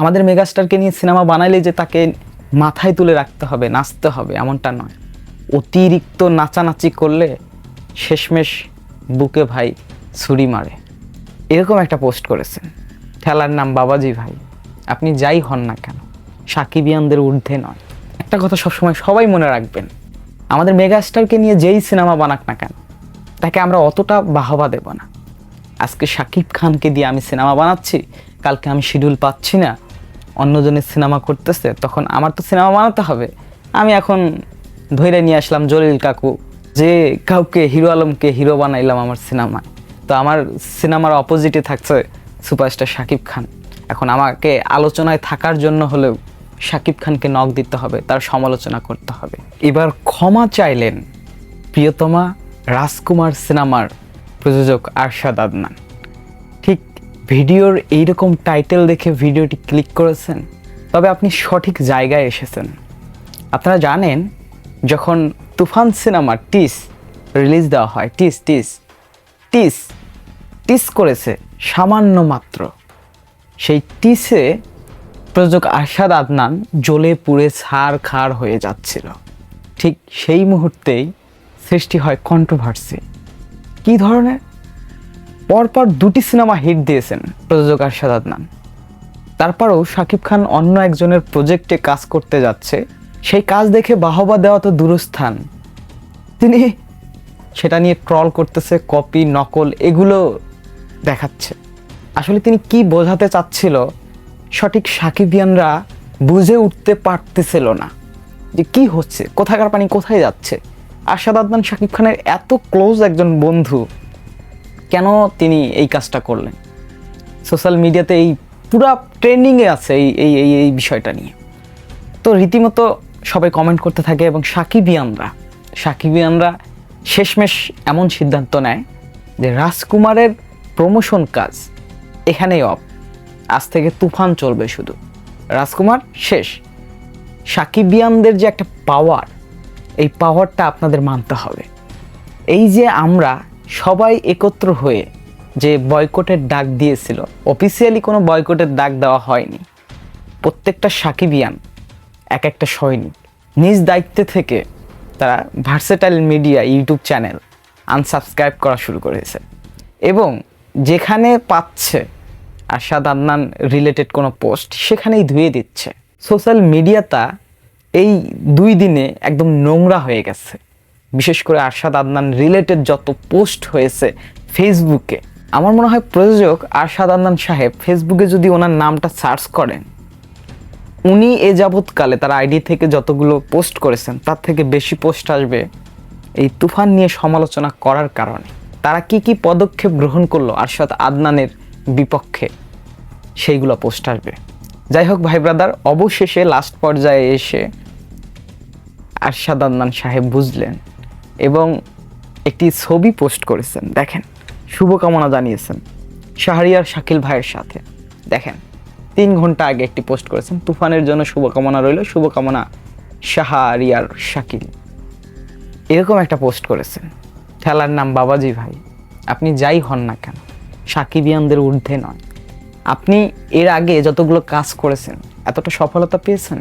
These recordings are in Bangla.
আমাদের মেগাস্টারকে নিয়ে সিনেমা বানাইলে যে তাকে মাথায় তুলে রাখতে হবে, নাচতে হবে, এমনটা নয়। অতিরিক্ত নাচানাচি করলে শেষমেশ বুকে ভাই ছুরি মারে। এরকম একটা পোস্ট করেছেন। খেলার নাম, বাবাজি ভাই। আপনি যাই হন না কেন, সাকিবিয়ানদের ঊর্ধ্বে নয়। একটা কথা সবসময় সবাই মনে রাখবেন, আমাদের মেগাস্টারকে নিয়ে যেই সিনেমা বানাক না কেন, তাকে আমরা অতটা বাহবা দেব না। আজকে শাকিব খানকে দিয়ে আমি সিনেমা বানাচ্ছি, কালকে আমি শিডিউল পাচ্ছি না অন্যজনের সিনেমা করতেছে, তখন আমার তো সিনেমা বানাতে হবে। আমি এখন ধৈর্য নিয়ে আসলাম জলিল কাকু, যে কাউকে, হিরো আলমকে হিরো বানাইলাম আমার সিনেমায়। তো আমার সিনেমার অপোজিটে থাকছে সুপারস্টার শাকিব খান। এখন আমাকে আলোচনায় থাকার জন্য হলেও শাকিব খানকে নখ দিতে হবে, তার সমালোচনা করতে হবে। এবার ক্ষমা চাইলেন প্রিয়তমা রাজকুমার সিনেমার প্রযোজক আরশাদ আদনান। ভিডিওর এইরকম টাইটেল দেখে ভিডিওটি ক্লিক করেছেন, তবে আপনি সঠিক জায়গায় এসেছেন। আপনারা জানেন, যখন তুফান সিনেমার টিস রিলিজ দেওয়া হয় টিস টিস টিস টিস করেছে সামান্য মাত্র। সেই টিসে প্রযোজক আরশাদ আদনান জ্বলে পুড়ে ছাড় খাড় হয়ে যাচ্ছিল। ঠিক সেই মুহূর্তেই সৃষ্টি হয় কন্ট্রোভার্সি কী ধরনের? পরপর দুটি সিনেমা হিট দিয়েছেন প্রযোজক আরশাদ আদনান। তারপরেও শাকিব খান অন্য একজনের প্রজেক্টে কাজ করতে যাচ্ছে। সেই কাজ দেখে বাহবা দেওয়া তো দূরস্থান। তিনি সেটা নিয়ে ট্রল করতেছে, কপি, নকল, এগুলো দেখাচ্ছে। আসলে তিনি কি বোঝাতে চাচ্ছিল, সঠিক সাকিবিয়ানরা বুঝে উঠতে পারতেছিল না। যে কি হচ্ছে, কোথাকার পানি কোথায় যাচ্ছে? আরশাদ আদনান, শাকিব খানের এত ক্লোজ একজন বন্ধু কেন তিনি এই কাজটা করলেন? সোশ্যাল মিডিয়াতে এই পুরা ট্রেন্ডিংয়ে আছে এই এই এই এই বিষয়টা নিয়ে। তো রীতিমতো সবাই কমেন্ট করতে থাকে এবং সাকিবিয়ানরা সাকিবিয়ানরা শেষমেশ এমন সিদ্ধান্ত নেয় যে রাজকুমারের প্রমোশন কাজ এখানেই অফ আজ থেকে তুফান চলবে শুধু। রাজকুমার শেষ। সাকিবিয়ানদের যে একটা পাওয়ার এই পাওয়ারটা আপনাদের মানতে হবে। এই যে আমরা সবাই একত্র হয়ে যে বয়কটের ডাক দিয়েছিল অফিসিয়ালি কোনো বয়কটের ডাক দেওয়া হয়নি। প্রত্যেকটা সাকিবিয়ান, এক একটা সৈনিক, নিজ দায়িত্বে থেকে তারা versatile media YouTube channel unsubscribe করা শুরু করেছে। এবং যেখানে পাচ্ছে আরশাদ আদনান রিলেটেড কোনো পোস্ট সেখানেই ধুয়ে দিচ্ছে। সোশ্যাল মিডিয়াটা এই দুই দিনে একদম নোংরা হয়ে গেছে। বিশেষ করে আরশাদ আদনান রিলেটেড যত পোস্ট হয়েছে ফেসবুকে আমার মনে হয় প্রযোজক আরশাদ আদনান সাহেব ফেসবুকে যদি ওনার নামটা সার্চ করেন, উনি এ যাবৎকালে তার আইডি থেকে যতগুলো পোস্ট করেছেন, তার থেকে বেশি পোস্ট আসবে এই তুফান নিয়ে সমালোচনা করার কারণে। তারা কি কি পদক্ষেপ গ্রহণ করল আরশাদ আদনানের বিপক্ষে, সেইগুলো পোস্ট আসবে। যাই হোক ভাই ব্রাদার অবশেষে লাস্ট পর্যায়ে এসে আরশাদ আদনান সাহেব বুঝলেন এবং একটি ছবি পোস্ট করেছেন। দেখেন, শুভকামনা জানিয়েছেন শাহরিয়ার শাকিল ভাইয়ের সাথে। দেখেন, তিন ঘণ্টা আগে একটি পোস্ট করেছেন, তুফানের জন্য শুভকামনা রইল, শুভকামনা শাহরিয়ার শাকিল। এরকম একটা পোস্ট করেছেন। খেলার নাম বাবাজি ভাই, আপনি যাই হন না কেন, সাকিবিয়ানদের ঊর্ধ্বে নয়। আপনি এর আগে যতগুলো কাজ করেছেন, এতটা সফলতা পেয়েছেন?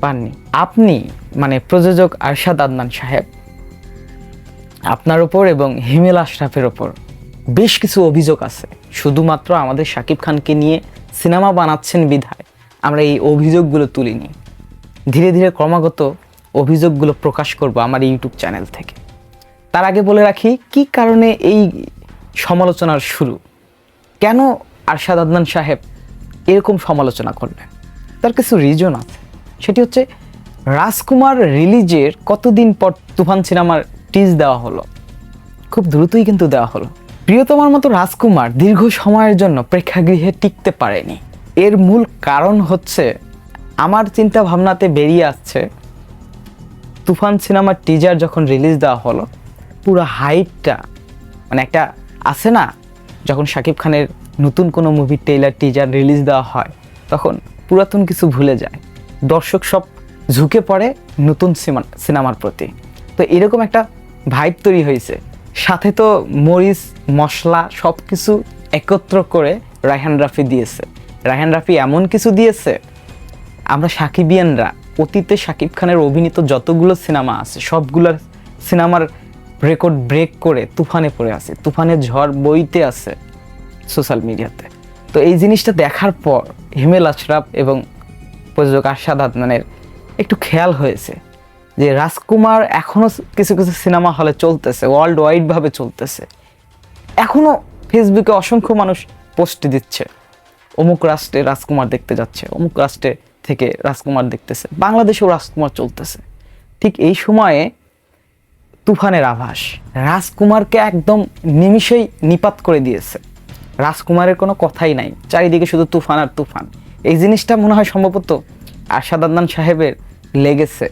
পাননি। আপনি মানে প্রযোজক আরশাদ আদনান সাহেব আপনার ওপর এবং হিমেল আশরাফের ওপর বেশ কিছু অভিযোগ আছে। শুধুমাত্র আমাদের শাকিব খানকে নিয়ে সিনেমা বানাচ্ছেন বিধায় আমরা এই অভিযোগগুলো তুলিনি। ধীরে ধীরে ক্রমাগত অভিযোগগুলো প্রকাশ করব আমার ইউটিউব চ্যানেল থেকে। তার আগে বলে রাখি, কি কারণে এই সমালোচনার শুরু? কেন আরশাদ আদনান সাহেব এরকম সমালোচনা করলেন? তার কিছু রিজন আছে। সেটি হচ্ছে, রাজকুমার রিলিজের কতদিন পর তুফান সিনেমার টিজ দেওয়া হলো। খুব দ্রুতই কিন্তু দেওয়া হলো। প্রিয়তমার মতো রাজকুমার দীর্ঘ সময়ের জন্য প্রেক্ষাগৃহে টিকতে পারেনি। এর মূল কারণ হচ্ছে, আমার চিন্তা ভাবনাতে বেরিয়ে আসছে, তুফান সিনেমার টিজার যখন রিলিজ দেওয়া হলো, পুরো হাইটটা মানে একটা আছে না, যখন শাকিব খানের নতুন কোনো মুভির টেইলার টিজার রিলিজ দেওয়া হয়, তখন পুরাতন কিছু ভুলে যায়। দর্শক সব ঝুঁকে পড়ে নতুন সিনেমা সিনেমার প্রতি। তো এরকম একটা ভাইব তৈরি হয়েছে। সাথে তো মরিচ, মশলা সব কিছু একত্র করে রায়হান রাফি দিয়েছে। রায়হান রাফি এমন কিছু দিয়েছে, আমরা সাকিবিয়ানরা, অতীতে সাকিব খানের অভিনীত যতগুলো সিনেমা আছে, সবগুলোর সিনেমার রেকর্ড ব্রেক করে তুফানে পড়ে আছে তুফানের ঝড় বইতে আছে সোশ্যাল মিডিয়াতে তো। এই জিনিসটা দেখার পর হিমেল আশরাফ এবং প্রযোজক আশাদ আদনানের একটু খেয়াল হয়েছে। যে রাজকুমার এখনও কিছু কিছু সিনেমা হলে চলতেছে ওয়ার্ল্ড ওয়াইডভাবে চলতেছে। এখনও ফেসবুকে অসংখ্য মানুষ পোস্ট দিচ্ছে। অমুক রাষ্ট্রে রাজকুমার দেখতে যাচ্ছে, অমুক রাষ্ট্রে থেকে রাজকুমার দেখতেছে, বাংলাদেশেও রাজকুমার চলতেছে। ঠিক এই সময়ে তুফানের আভাস, রাজকুমারকে একদম নিমিষেই নিপাত করে দিয়েছে। রাজকুমারের কোনো কথাই নাই, চারিদিকে শুধু তুফান আর তুফান। এই জিনিসটা মনে হয় সম্ভবত আরশাদ আদনান সাহেবের লেগেছে।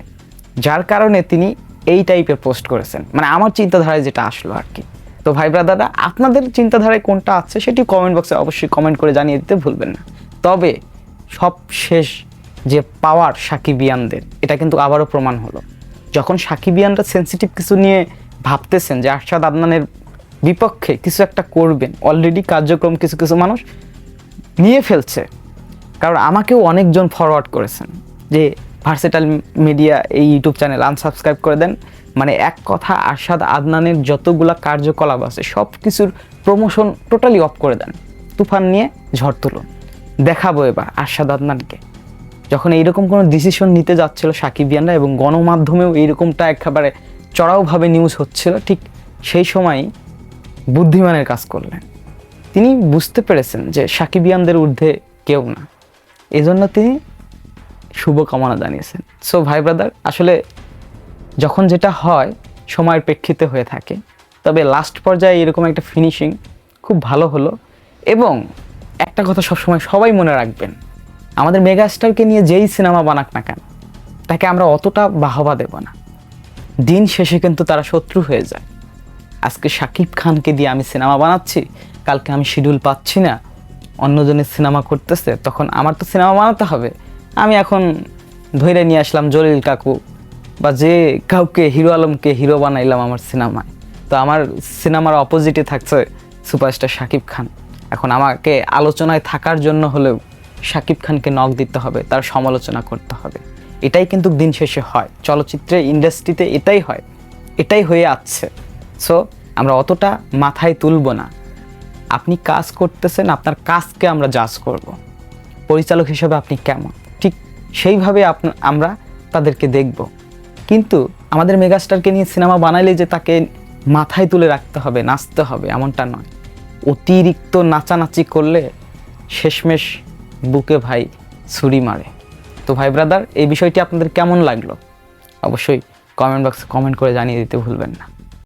যার কারণে তিনি এই টাইপের পোস্ট করেছেন। মানে আমার চিন্তাধারায় যেটা আসলো আর কি। তো ভাই ব্রাদাররা আপনাদের চিন্তাধারায় কোনটা আছে সেটি কমেন্ট বক্সে অবশ্যই কমেন্ট করে জানিয়ে দিতে ভুলবেন না। তবে সব শেষ যে পাওয়ার সাকিবিয়ানদের, এটা কিন্তু আবারও প্রমাণ হলো। যখন সাকিবিয়ানরা সেন্সিটিভ কিছু নিয়ে ভাবতেছেন যে আরশাদ আদনানের বিপক্ষে কিছু একটা করবেন অলরেডি কার্যক্রম কিছু কিছু মানুষ নিয়ে ফেলছে। কারণ আমাকেও অনেকজন ফরওয়ার্ড করেছেন যে ভার্সেটাল মিডিয়া এই ইউটিউব চ্যানেল আনসাবস্ক্রাইব করে দেন। মানে এক কথা আরশাদ আদনানের যতগুলা কার্যকলাপ আছে সব কিছুর প্রমোশন টোটালি অফ করে দেন। তুফান নিয়ে ঝড় তুলুন। দেখাবো এবার আরশাদ আদনানকে যখন এইরকম কোনো ডিসিশন নিতে যাচ্ছিল সাকিবিয়ানরা এবং গণমাধ্যমেও এইরকমটা একেবারে চড়াওভাবে নিউজ হচ্ছিল, ঠিক সেই সময়ই বুদ্ধিমানের কাজ করলেন। তিনি বুঝতে পেরেছেন যে সাকিবিয়ানদের ঊর্ধ্বে কেউ না। এজন্য তিনি শুভকামনা জানিয়েছেন। সো ভাই ব্রাদার আসলে যখন যেটা হয়, সময়ের প্রেক্ষিতে হয়ে থাকে, তবে লাস্ট পর্যায়ে এরকম একটা ফিনিশিং খুব ভালো হলো এবং একটা কথা সবসময় সবাই মনে রাখবেন, আমাদের মেগাস্টারকে নিয়ে যেই সিনেমা বানাক না কেন, তাকে আমরা অতটা বাহবা দেব না। দিন শেষে কিন্তু তারা শত্রু হয়ে যায়। আজকে শাকিব খানকে দিয়ে আমি সিনেমা বানাচ্ছি, কালকে আমি শিডিউল পাচ্ছি না, অন্যজনের সিনেমা করতেছে, তখন আমার তো সিনেমা বানাতে হবে। আমি এখন ধৈর্য নিয়ে আসলাম জলিল কাকু বা যে কাউকে হিরো আলমকে হিরো বানাইলাম আমার সিনেমায়। তো আমার সিনেমার অপোজিটে থাকছে সুপারস্টার শাকিব খান। এখন আমাকে আলোচনায় থাকার জন্য হলেও শাকিব খানকে নখ দিতে হবে, তার সমালোচনা করতে হবে। এটাই কিন্তু দিন শেষে হয়। চলচ্চিত্রের ইন্ডাস্ট্রিতে এটাই হয়। এটাই হয়ে আসছে সো আমরা অতটা মাথায় তুলব না। আপনি কাজ করতেছেন, আপনার কাজকে আমরা জাজ করব। পরিচালক হিসেবে আপনি কেমন? সেইভাবে আমরা তাদেরকে দেখব। কিন্তু আমাদের মেগাস্টারকে নিয়ে সিনেমা বানাইলে যে তাকে মাথায় তুলে রাখতে হবে, নাচতে হবে, এমনটা নয়। অতিরিক্ত নাচানাচি করলে শেষমেশ বুকে ভাই ছুরি মারে। তো ভাই ব্রাদার, এই বিষয়টি আপনাদের কেমন লাগল? অবশ্যই কমেন্ট বক্সে কমেন্ট করে জানিয়ে দিতে ভুলবেন না।